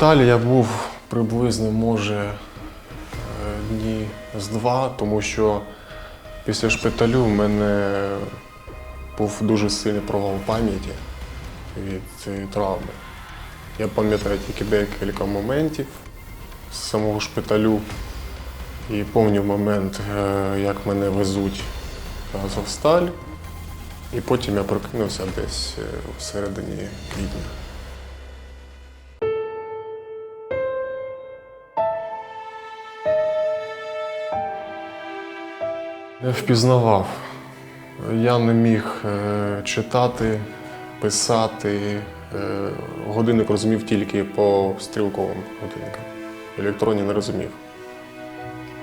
шпиталі я був приблизно, може, е, дні з два, тому що після шпиталю в мене був дуже сильний провал пам'яті від цієї травми. Я пам'ятаю тільки декілька моментів з самого шпиталю і пам'ятаю момент, е, як мене везуть в Азовсталь. І потім я прокинувся десь е, в середині квітня. Не впізнавав. Я не міг е, читати, писати. Е, годинник розумів тільки по стрілковим годинникам. Електронні не розумів.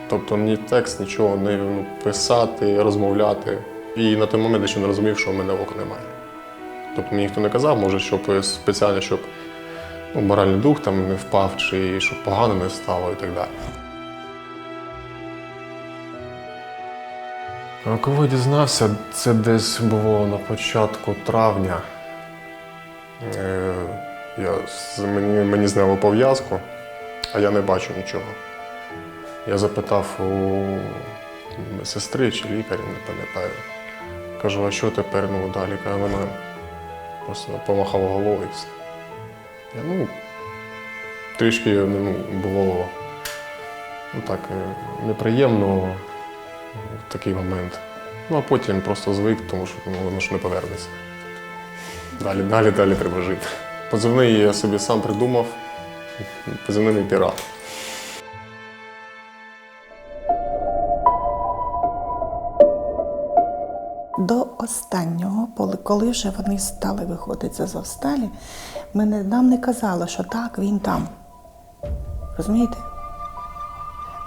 Тобто ні текст, нічого не ну, писати, розмовляти. І на той момент я ще не розумів, що в мене ока немає. Тобто мені ніхто не казав, може, щоб спеціально, щоб ну, моральний дух там не впав, чи щоб погано не стало і так далі. Коли дізнався, це десь було на початку травня. Е, Я, мені, мені зняли пов'язку, а я не бачу нічого. Я запитав у сестри чи лікаря, не пам'ятаю. Кажу, а що тепер? Ну далі каже, вона просто помахала головою. Я, ну, трішки ну, було ну, так, е, неприємно в такий момент. Ну а потім просто звик, тому що ну, воно ж не повернеться. Далі, далі, далі треба жити. Позивний я собі сам придумав. Позивний пірат. До останнього, коли- вже вони стали виходити з Азовсталі, ми не, нам не казали, що так, він там. Розумієте?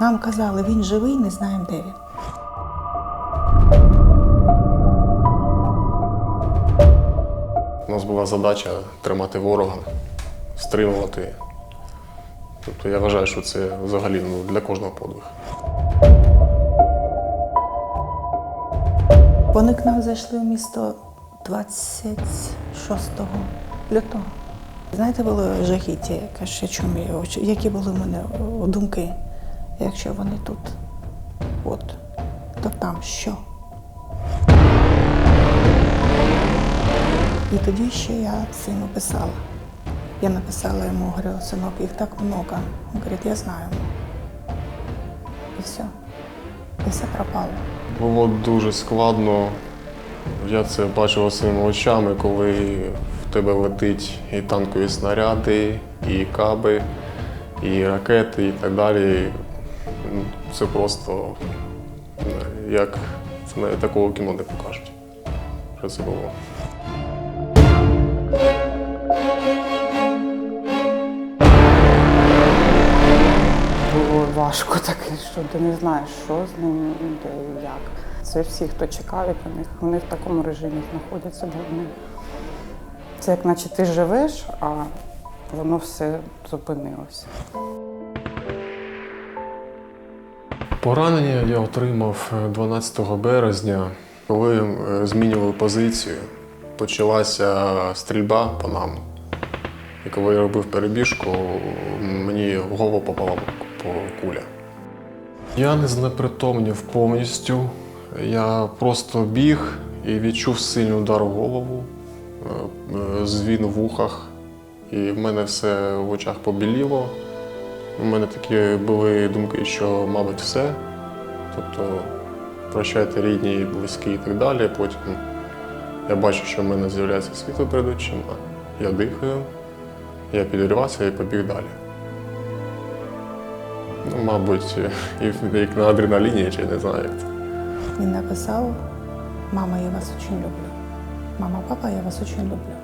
Нам казали, він живий, не знаємо, де він. У нас була задача тримати ворога, стримувати. Тобто я вважаю, що це взагалі ну, для кожного подвиг. Вони к нам зайшли в місто 26 лютого. Знаєте, було жахіття, яке ще чому я які були в мене думки, якщо вони тут, от, то там що? І тоді ще я сину писала. Я написала йому, говорю, синок, їх так много. Він говорить, я знаю. І все. І все пропало. Було дуже складно. Я це бачив своїми очами, коли в тебе летить і танкові снаряди, і каби, і ракети, і так далі. Це просто е, як це такого кіно не покажуть. Що це було. Важко таке, що ти не знаєш, що з ним, де і як. Це всі, хто чекають на них, вони в такому режимі знаходяться, бо. Це як наче ти живеш, а воно все зупинилося. Поранення я отримав е, 12 березня, коли е, змінювали позицію. Почалася стрільба по нам. І коли я робив перебіжку, мені в голову попала по- куля. Я не знепритомнів повністю. Я просто біг і відчув сильний удар у голову, е, е, звін в вухах, і в мене все в очах побіліло. У мене такі були думки, що, мабуть, все. Тобто, прощайте рідні, близькі і так далі. Потім я бачу, що в мене з'являється світло перед очима. Я дихаю, я підірвався і побіг далі. Ну, мабуть, і як на адреналіні, чи не знаю, як це. Він написав: Мама, я вас дуже люблю. Мама, папа, я вас дуже люблю.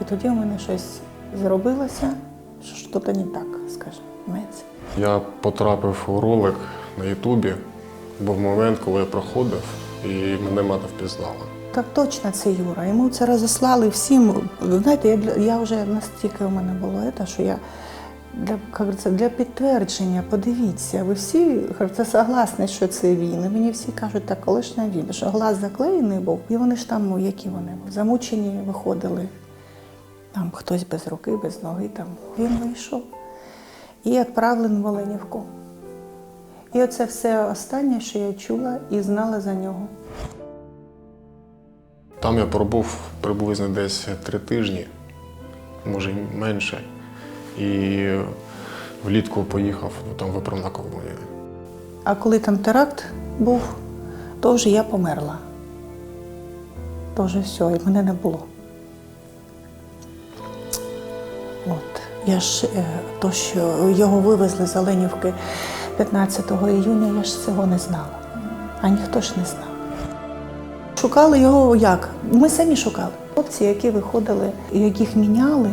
І тоді у мене щось зробилося, що щось не так, скажімо. Я потрапив у ролик на Ютубі. Був момент, коли я проходив, і мене мати впізнала. Так точно це Юра. Йому це розіслали всім. Знаєте, я, я вже настільки у мене було це, що я для, як говориться, для підтвердження, подивіться, ви всі говориться, согласні, що це він. І мені всі кажуть, так коли ж не він, що глаз заклеєний був, і вони ж там, ну, які вони, замучені виходили. Там хтось без руки, без ноги. Там. Він вийшов і відправлений в Оленівку. І оце все останнє, що я чула і знала за нього. Там я пробув приблизно десь три тижні, може менше. І влітку поїхав там виправна колонія. А коли там теракт був, то вже я померла. То вже все, і мене не було. От. Я ж е, то, що його вивезли з Оленівки 15 іюня, я ж цього не знала. А ніхто ж не знав. Шукали його як? Ми самі шукали. Хлопці, які виходили, яких міняли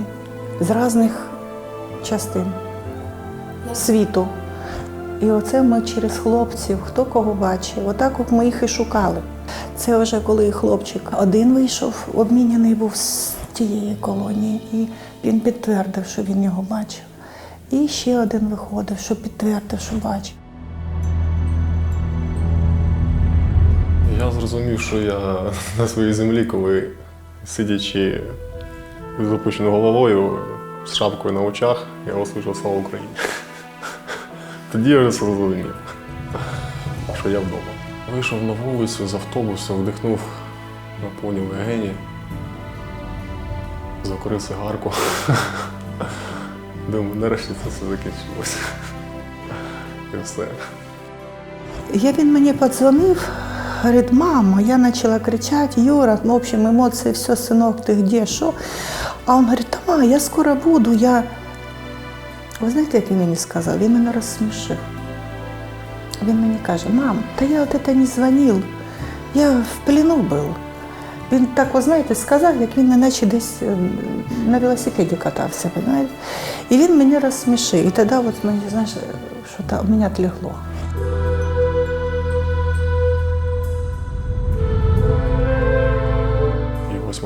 з різних частин світу. І оце ми через хлопців, хто кого бачив, отак от ми їх і шукали. Це вже коли хлопчик один вийшов, обміняний був з тієї колонії, і він підтвердив, що він його бачив. І ще один виходив, що підтвердив, що бачив. Я зрозумів, що я на своїй землі, коли сидячи з опущеною головою, з шапкою на очах, я услышав слава Україні. Тоді я вже зрозумів, що я вдома. Вийшов на вулицю з автобусу, вдихнув на повні легені, закурив цигарку. Думаю, нарешті це все закінчилося. І все. Я він мені подзвонив, говорить, мама, я почала кричати, Юра, в общем, емоції, все, синок, ти де, що? А він говорить, ма, я скоро буду, я. Ви знаєте, як він мені сказав? Він мене розсмішив. Він мені каже, мам, та я от це не дзвонив, я в плену був. Він так, ви знаєте, сказав, як він неначе десь е, на велосипеді катався, понимаєте? І він мене розсмішив. І тоді от мені, знаєш, що у мене отлегло.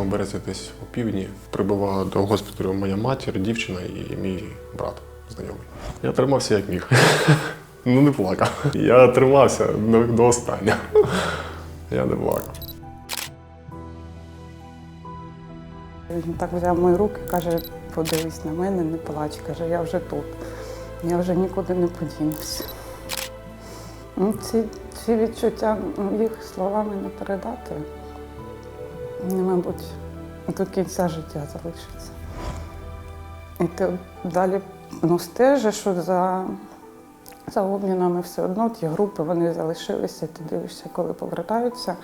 І 8 березня десь о півдні прибула до госпіталю моя матір, дівчина і мій брат знайомий. Я тримався як міг. Ну не плакав. Я тримався до, останнього. Я не плакав. Він так взяв мої руки, каже, подивись на мене, не плач. Каже, я вже тут. Я вже нікуди не подінуся. Ну, Ці, ці відчуття їх словами не передати. Мабуть, до кінця життя залишаться. І ти далі ну, стежиш що за, за обмінами все одно ті групи вони залишилися, ти дивишся, коли повертаються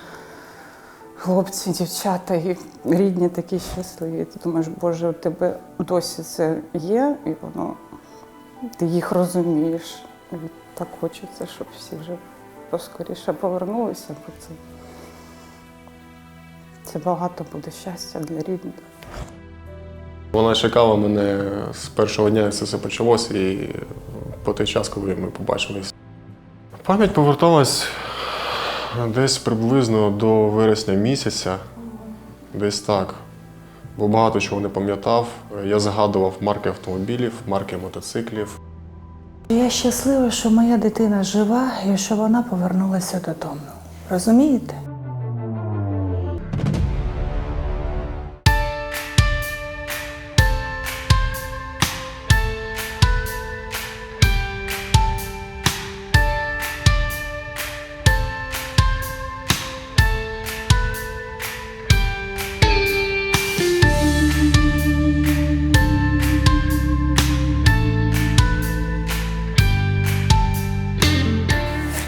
хлопці, дівчата і рідні такі щасливі. Ти думаєш, Боже, у тебе досі це є, і воно ти їх розумієш. І так хочеться, щоб всі вже поскоріше повернулися, бо це, це багато буде щастя для рідних. Вона чекала мене з першого дня, як це все почалося, і по той час, коли ми побачились. Пам'ять поверталась десь приблизно до вересня місяця, десь так. Бо багато чого не пам'ятав. Я згадував марки автомобілів, марки мотоциклів. Я щаслива, що моя дитина жива і що вона повернулася додому. Розумієте?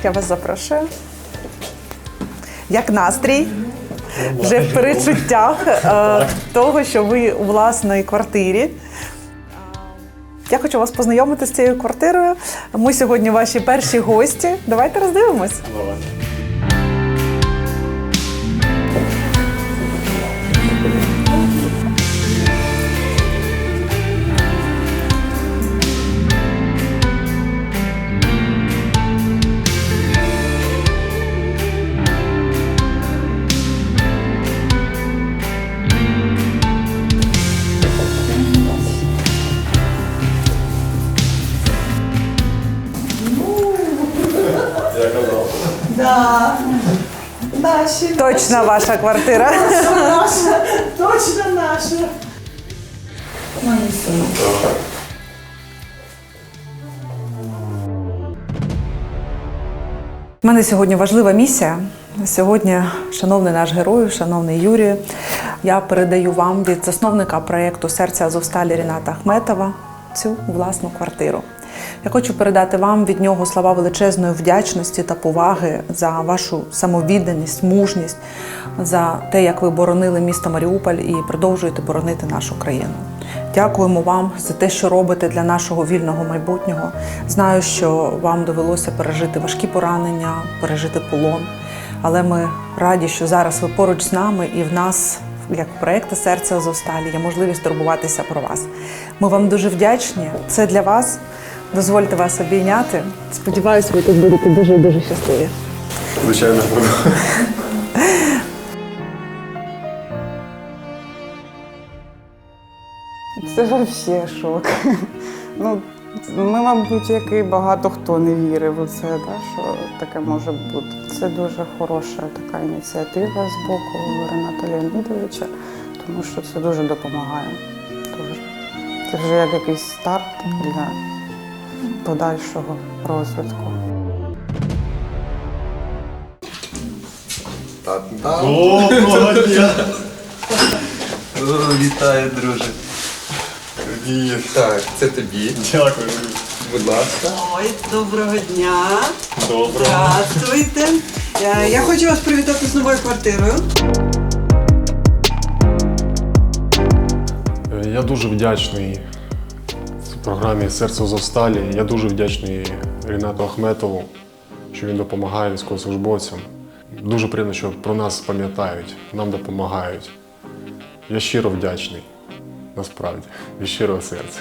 Я вас запрошую. Як настрій? Вже в перечуттях е, того, що ви у власній квартирі. Я хочу вас познайомити з цією квартирою. Ми сьогодні ваші перші гості. Давайте роздивимось. Наші. Точно ваша квартира. Наша. Точно наша. Мої. У мене сьогодні важлива місія. Сьогодні, шановний наш герой, шановний Юрій, я передаю вам від засновника проєкту Серця Азовсталі Ріната Ахметова цю власну квартиру. Я хочу передати вам від нього слова величезної вдячності та поваги за вашу самовідданість, мужність, за те, як ви боронили місто Маріуполь і продовжуєте боронити нашу країну. Дякуємо вам за те, що робите для нашого вільного майбутнього. Знаю, що вам довелося пережити важкі поранення, пережити полон. Але ми раді, що зараз ви поруч з нами і в нас, як проєкту Серце Азовсталі, є можливість турбуватися про вас. Ми вам дуже вдячні. Це для вас. Дозвольте вас обійняти. Сподіваюсь, ви тут будете дуже дуже щасливі. Звичайно, буду. Це взагалі шок. Ну, ми, мабуть, як і багато хто не вірив у це, да, що таке може бути. Це дуже хороша така ініціатива з боку Рената Леонідовича, тому що це дуже допомагає. Дуже. Це вже як якийсь старт для подальшого розвитку. О, Вітаю, друже. Так, це тобі. Дякую. Будь ласка. Ой, доброго дня. Добре. Здравствуйте. Е, Я хочу вас привітати з новою квартирою. Е, Я дуже вдячний програмі Серце Зовсталі. Я дуже вдячний Рінату Ахметову, що він допомагає військовослужбовцям. Дуже приємно, що про нас пам'ятають, нам допомагають. Я щиро вдячний, насправді, від щирого серця.